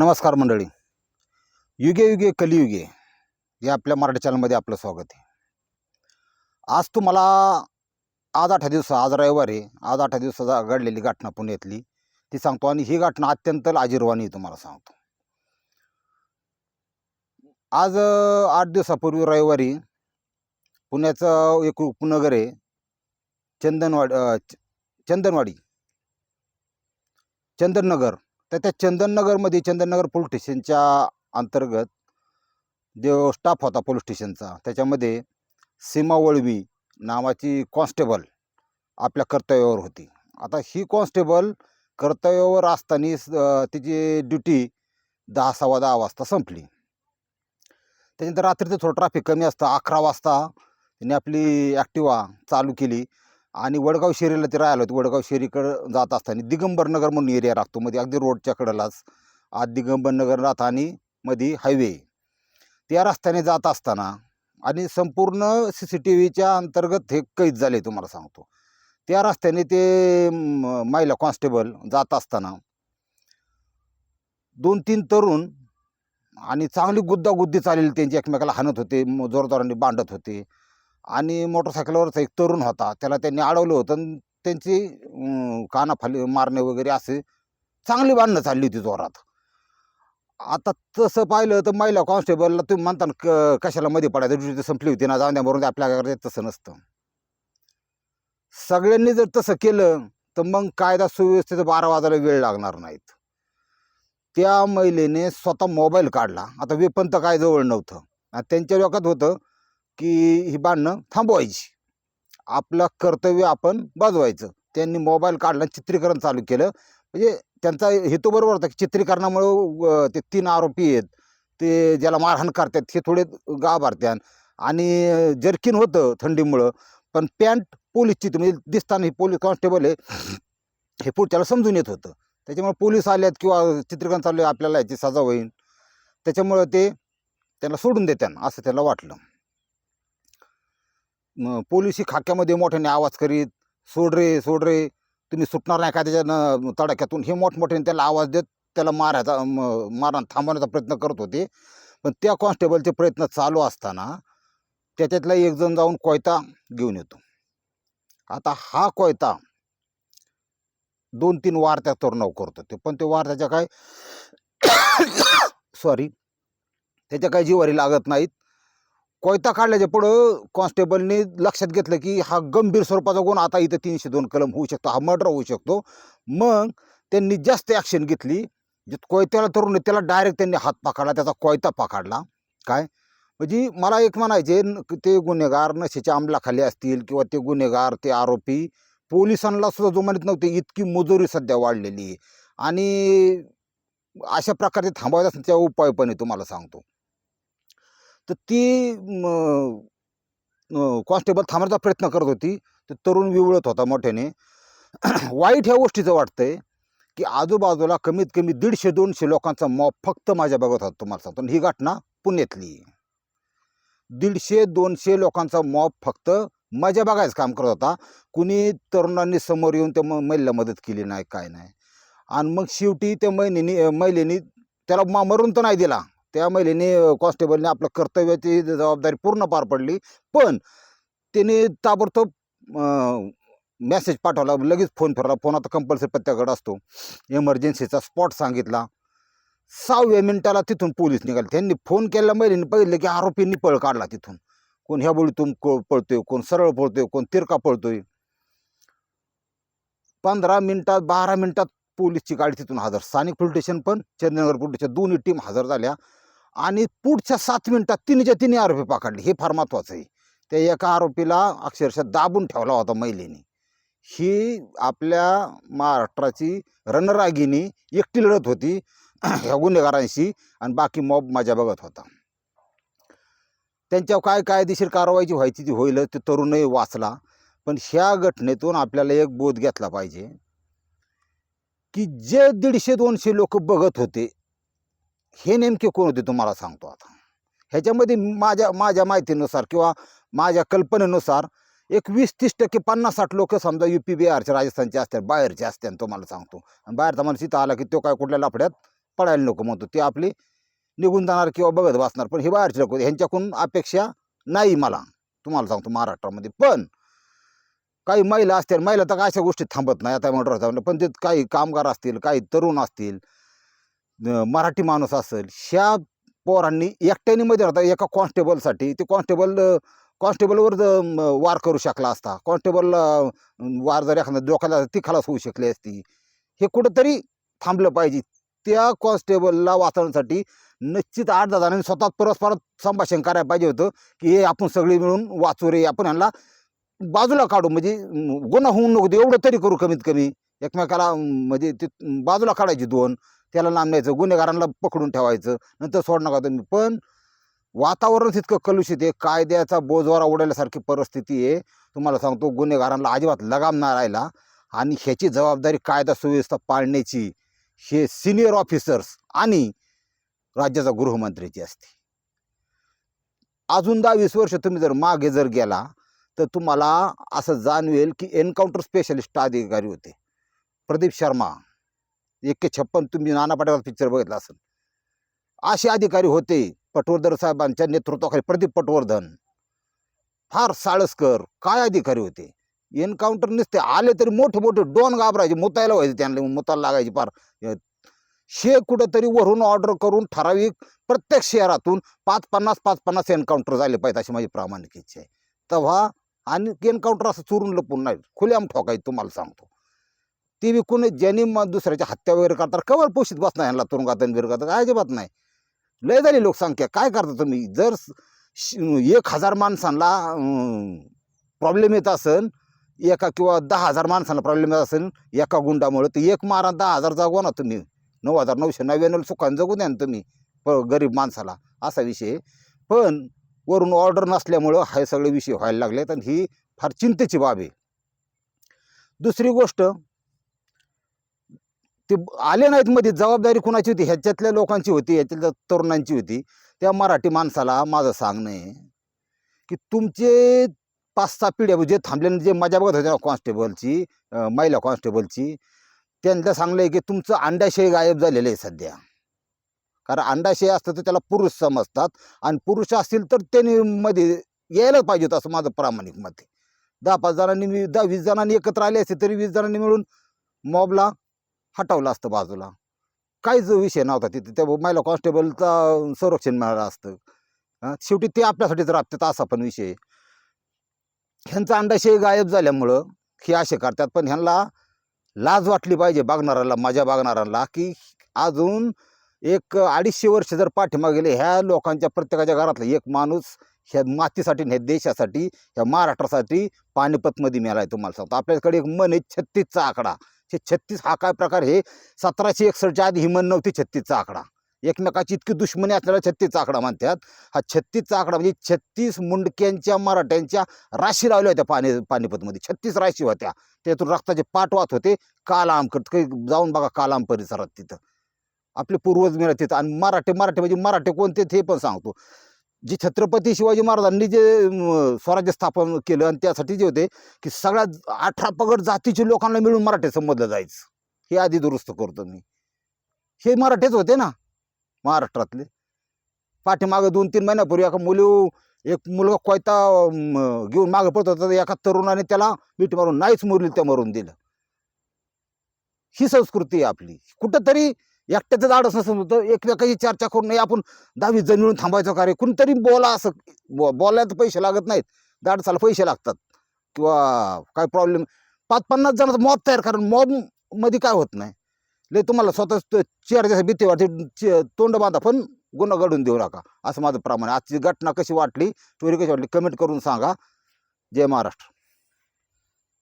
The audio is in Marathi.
नमस्कार मंडळी. युगे युगे कलियुगे या आपल्या मराठी चॅनलमध्ये आपलं स्वागत आहे. आज तुम्हाला आज आठ दिवस आज रविवार आहे. आज आठ दिवसाचा घडलेली घटना पुण्यातली ती सांगतो आणि ही घटना अत्यंत लाजीरवाणी तुम्हाला सांगतो. आज आठ दिवसापूर्वी रविवारी पुण्याचं एक उपनगर आहे. चंदनवाडी चंदनवाडी. चंदननगर. तर त्या चंदननगरमध्ये चंदननगर पोलीस स्टेशनच्या अंतर्गत जो स्टाफ होता पोलीस स्टेशनचा त्याच्यामध्ये सीमा वळवी नावाची कॉन्स्टेबल आपल्या कर्तव्यावर होती. आता ही कॉन्स्टेबल कर्तव्यावर असताना तिची ड्युटी दहा सव्वा दहा वाजता संपली. त्याच्यानंतर रात्रीचं थोडं ट्रॅफिक कमी असतं अकरा वाजता त्यांनी आपली ॲक्टिवा चालू केली. आणि वडगाव शेरीला ते राहिलं होतं. वडगाव शेरीकडं जात असताना दिगंबरनगर म्हणून एरिया राखतो मध्ये अगदी रोडच्या कडेलाच. आज दिगंबरनगर आणि मध्ये हायवे त्या रस्त्याने जात असताना आणि संपूर्ण सी सी टी व्हीच्या अंतर्गत हे कैद झाले तुम्हाला सांगतो. त्या रस्त्याने ते महिला कॉन्स्टेबल जात असताना दोन तीन तरुण आणि चांगली गुद्दागुद्दी चाललेली त्यांची एकमेकाला हाणत होते म- जोरजोराने बांधत होते. आणि मोटरसायकलवरचा एक तरुण होता. त्याला त्यांनी अडवलं होतं आणि त्यांची कानाफाली मारणे वगैरे असे चांगली बांधणं चालली होती जोरात. आता तसं पाहिलं तर महिला कॉन्स्टेबलला तुम्ही म्हणता क कशाला मध्ये पडायचं? ड्युटी संपली होती ना जाऊन द्या मरून आपल्याकडे तसं नसतं. सगळ्यांनी जर तसं केलं तर मग कायदा सुव्यवस्थेचं बारा वाजायला वेळ लागणार नाहीत. त्या महिलेने स्वतः मोबाईल काढला. आता वेपन तर काय जवळ नव्हतं. आणि त्यांच्या डोक्यात होतं की ही बांधणं थांबवायची. आपलं कर्तव्य आपण बाजवायचं. त्यांनी मोबाईल काढला आणि चित्रीकरण चालू केलं. म्हणजे त्यांचा हेतू बरोबर होता की चित्रीकरणामुळं ते तीन आरोपी आहेत. ते ज्याला मारहाण करतात हे थोडे गाभारत्यान आणि जर्किन होतं थंडीमुळं पण पॅन्ट पोलीसची म्हणजे दिसताना ही पोलीस कॉन्स्टेबल आहे हे पुढच्याला समजून येत होतं. त्याच्यामुळे पोलीस आल्यात किंवा चित्रीकरण चालू आहे आपल्याला याची सजा होईल. त्याच्यामुळं ते त्यांना सोडून देत्यान असं त्याला वाटलं. पोलिसी खाक्यामध्ये मोठ्याने आवाज करीत सोड रे सोड रे तुम्ही सुटणार नाही का त्याच्या तडाख्यातून. हे मोठमोठ्याने त्याला आवाज देत त्याला मारायचा म- मारण थांबवण्याचा प्रयत्न करत होते. पण त्या कॉन्स्टेबलचे प्रयत्न चालू असताना त्याच्यातला एक जण जाऊन कोयता घेऊन येतो. आता हा कोयता दोन तीन वार त्या तरुणावर करतो. ते पण ते वार त्याच्या काय सॉरी त्याच्या काही जीवारी लागत नाहीत. कोयता काढल्याच्या पुढं कॉन्स्टेबलने लक्षात घेतलं की हा गंभीर स्वरूपाचा गुन्हा. आता इथं तीनशे दोन कलम होऊ शकतो हा मर्डर होऊ शकतो. मग त्यांनी जास्त ॲक्शन घेतली. जे कोयत्याला तरुण त्याला डायरेक्ट त्यांनी हात पकडला त्याचा कोयता पकडला. काय? म्हणजे मला एक म्हणायचे न- ते गुन्हेगार नशेच्या अंमलाखाली असतील किंवा ते गुन्हेगार ते आरोपी पोलिसांना सुद्धा जुमानीत नव्हते इतकी मुजोरी सध्या वाढलेली आहे. आणि अशा प्रकारे थांबवायचा त्या उपाय पण आहे तुम्हाला सांगतो. तर ती कॉन्स्टेबल थांबण्याचा प्रयत्न करत होती. तर तरुण विवळत होता मोठ्याने. वाईट ह्या गोष्टीचं वाटतंय की आजूबाजूला कमीत कमी दीडशे दोनशे लोकांचा मॉब फक्त माझ्या बघत होता तुम्हाला सांगतो. ही घटना पुण्यातली. दीडशे दोनशे लोकांचा मॉब फक्त माझ्या बघायचं काम करत होता. कुणी तरुणांनी समोर येऊन त्या म- मदत केली नाही काय नाही. आणि मग शेवटी त्या महिलेनी महिलेनी त्याला मा मरून तर नाही दिला. त्या महिलेने कॉन्स्टेबलने आपलं कर्तव्याची जबाबदारी पूर्ण पार पडली. पण त्याने ताबडतोब मेसेज पाठवला लगेच फोन फिरला फोन आता कंपल्सरी पत्त्याकडे असतो. इमर्जन्सीचा स्पॉट सांगितला. सहाव्या मिनिटाला तिथून पोलीस निघाले. त्यांनी फोन केला महिलेने पहिले की आरोपींनी पळ काढला तिथून. कोण ह्या बोलीतून को पळतोय कोण सरळ पळतोय कोण तिरका पळतोय. पंधरा मिनिटात बारा मिनिटात पोलीसची गाडी तिथून हजर स्थानिक पोलीस स्टेशन पण चंद्रनगर पोलीस स्टेशन. दोन्ही टीम हजर झाल्या. आणि पुढच्या सात मिनिटात तिन्हीच्या तिन्ही आरोपी पकडले. हे फार महत्त्वाचं आहे. त्या एका आरोपीला अक्षरशः दाबून ठेवला होता महिलेने. ही आपल्या महाराष्ट्राची रणरागिनी एकटी लढत होती. ह्या गुन्हेगारांशी आणि बाकी मॉब माझ्या बघत होता. त्यांच्यावर काय कायदेशीर कारवाईची व्हायची ती होईल ते तरुणही वाचला. पण ह्या घटनेतून आपल्याला एक बोध घेतला पाहिजे की जे दीडशे दोनशे लोक बघत होते हे नेमके कोण होते तुम्हाला सांगतो आता. ह्याच्यामध्ये माझ्या माझ्या माहितीनुसार किंवा माझ्या कल्पनेनुसार एक वीस तीस टक्के पन्नास साठ लोक समजा यू पी बिहारचे राजस्थानचे असतात बाहेरचे असतात तुम्हाला सांगतो. आणि बाहेरचा माणूस इथं आला की तो काय कुठल्या लफड्यात पडायला नको म्हणतो. ते आपली निघून जाणार किंवा बघत बसणार पण हे बाहेरचे लोक ह्यांच्याकडून अपेक्षा नाही मला. तुम्हाला सांगतो महाराष्ट्रामध्ये. पण काही महिला असतील महिला तर अशा गोष्टी थांबत नाही. आता मोटर थांबलं पण ते काही कामगार असतील काही तरुण असतील मराठी माणूस असेल ह्या पोरांनी एकट्याने मध्ये राहता एका कॉन्स्टेबलसाठी ते कॉन्स्टेबल कॉन्स्टेबलवर वार करू शकला असता. कॉन्स्टेबलला वार जर एखादा डोक्याला ती खलास होऊ शकली असती. हे कुठंतरी थांबलं पाहिजे. त्या कॉन्स्टेबलला वाचवण्यासाठी निश्चित आठ दहा जणांनी स्वतः परस्पर संभाषण करायला पाहिजे होतं की हे आपण सगळे मिळून वाचू रे आपण यांना बाजूला काढू. म्हणजे गुन्हा होऊन नको दे, एवढं तरी करू कमीत कमी. एकमेकाला म्हणजे ते बाजूला काढायची दोन. त्याला लांब न्यायचं गुन्हेगारांना पकडून ठेवायचं नंतर सोड नका तुम्ही. पण वातावरण इतकं कलुषित आहे कायद्याचा बोजवारा उडाल्यासारखी परिस्थिती आहे. तुम्हाला सांगतो गुन्हेगारांना अजिबात लगाम नाही राहिला. आणि ह्याची जबाबदारी कायदा सुव्यवस्था पाळण्याची हे सिनियर ऑफिसर्स आणि राज्याचा गृहमंत्र्याची असते. अजून दहा वीस वर्ष तुम्ही जर मागे जर गेला तर तुम्हाला असं जाणवेल की एन्काउंटर स्पेशलिस्ट अधिकारी होते. प्रदीप शर्मा. एके छप्पन तुम्ही नाना पाटेकर पिक्चर बघितला असेल. असे अधिकारी होते पटवर्धन साहेबांच्या नेतृत्वाखाली प्रदीप पटवर्धन. फार साळसकर काय अधिकारी होते? एन्काउंटर नसते आले तरी मोठे मोठे डोन घाबरायचे मुतायला व्हायचे त्यांना मुतायला लागायचे फार. शे कुठंतरी वरून ऑर्डर करून ठराविक प्रत्येक शहरातून पाच पन्नास पाच पन्नास एन्काउंटर झाले पाहिजे अशी माझी प्रामाणिक इच्छा आहे. तेव्हा आणि एन्काउंटर असं चुरून लपून नाही खुल्याम ठोकायचं तुम्हाला सांगतो. ती बी ज्यांनी मग दुसऱ्याच्या हत्या वगैरे करतात कवर पोषित बसणार यांना तुरुंगात आणि काय अजिबात नाही. लय झाली लोकसंख्या काय करता तुम्ही? जर श- एक हजार माणसांना प्रॉब्लेम येत असेल एका किंवा दहा हजार माणसांना प्रॉब्लेम येत असेल एका गुंडामुळे तर एक मारा दहा हजार जागवा ना तुम्ही. नऊ हजार नऊशे नव्याण्णव सुखान जगू द्या ना तुम्ही प गरीब माणसाला असा विषय. पण वरून ऑर्डर नसल्यामुळं हे सगळे विषय व्हायला लागलेत आणि ही फार चिंतेची बाब आहे. दुसरी गोष्ट ते आले नाहीत मध्ये जबाबदारी कुणाची होती? ह्याच्यातल्या लोकांची होती ह्याच्यातल्या तरुणांची होती. त्या मराठी माणसाला माझं सांगणं आहे की तुमचे पाच सहा पिढ्या म्हणजे जे थांबले जे मजा बघत होते कॉन्स्टेबलची महिला कॉन्स्टेबलची त्यांना सांगलं आहे की तुमचं अंडाशय गायब झालेलं आहे सध्या. कारण अंडाशय असतं तर त्याला पुरुष समजतात आणि पुरुष असतील तर त्यांनी मध्ये यायलाच पाहिजे होतं असं माझं प्रामाणिक मत आहे. दहा पाच जणांनी मी दहा वीस जणांनी एकत्र आले असते तरी वीस जणांनी मिळून मॉबला हटवलं असतं बाजूला. काहीच विषय नव्हता तिथे. त्या महिला कॉन्स्टेबलचा संरक्षण मिळालं असतं. शेवटी ते आपल्यासाठीच राबतात असा पण विषय. ह्यांचा अंडाशय गायब झाल्यामुळं हे असे करतात. पण ह्यांना लाज वाटली पाहिजे बघणाऱ्याला मजा बघणाऱ्याला की अजून एक अडीचशे वर्ष जर पाठीमा गेले ह्या लोकांच्या प्रत्येकाच्या घरातला एक माणूस ह्या मातीसाठी ह्या देशासाठी ह्या महाराष्ट्रासाठी पानिपतमध्ये मिळाला आहे तुम्हाला सांगतो. आपल्याकडे एक मन आहे छत्तीसचा आकडा. हे छत्तीस हा काय प्रकार हे सतराशे एकसष्टच्या आधी हिमन नव्हती छत्तीसचा आकडा. एकमेकाची इतकी दुश्मनी असलेला छत्तीसचा आकडा म्हणतात. हा छत्तीसचा आकडा म्हणजे छत्तीस मुंडक्यांच्या मराठ्यांच्या राशी लावल्या होत्या पाणी पानिपतमध्ये. छत्तीस राशी होत्या. त्यातून रक्ताचे पाठ वाहत होते. कालाम करत काही जाऊन बघा कालाम परिसरात तिथं. आपले पूर्वज मिळत तिथं. आणि मराठे मराठे म्हणजे मराठे कोणते ते पण सांगतो. जे छत्रपती शिवाजी महाराजांनी जे स्वराज्य स्थापन केलं आणि त्यासाठी जे होते की सगळ्या अठरा पगड जातीच्या लोकांना मिळून मराठे समजलं जायचं. हे आधी दुरुस्त करतो मी. हे मराठेच होते ना महाराष्ट्रातले. पाठीमागं दोन तीन महिन्यापूर्वी एका मुली एक मुलगा कोयता घेऊन मागं पडत होता तर एका तरुणाने त्याला मीठ मारून नाहीच मुरली त्या मरून दिलं. ही संस्कृती आहे आपली. कुठंतरी एकट्याचं धाडस नसत होतं एकमेकाची चर्चा करून नाही आपण दहावीस जण मिळून थांबायचं कार्य कुणीतरी बोला असं. बो बोलायला तर पैसे लागत नाहीत. धाडसाला पैसे लागतात. किंवा काय प्रॉब्लेम पाच पन्नास जणांचा मॉब तयार कारण मॉबमध्ये काय होत नाही. लय तुम्हाला स्वतः चेहऱ्याच्या भीती वाटते चे- तोंड बांधा. पण गुन्हा घडून देऊ नका. असं माझं प्रमाण आहे. आजची घटना कशी वाटली चोरी कशी वाटली कमेंट करून सांगा. जय महाराष्ट्र.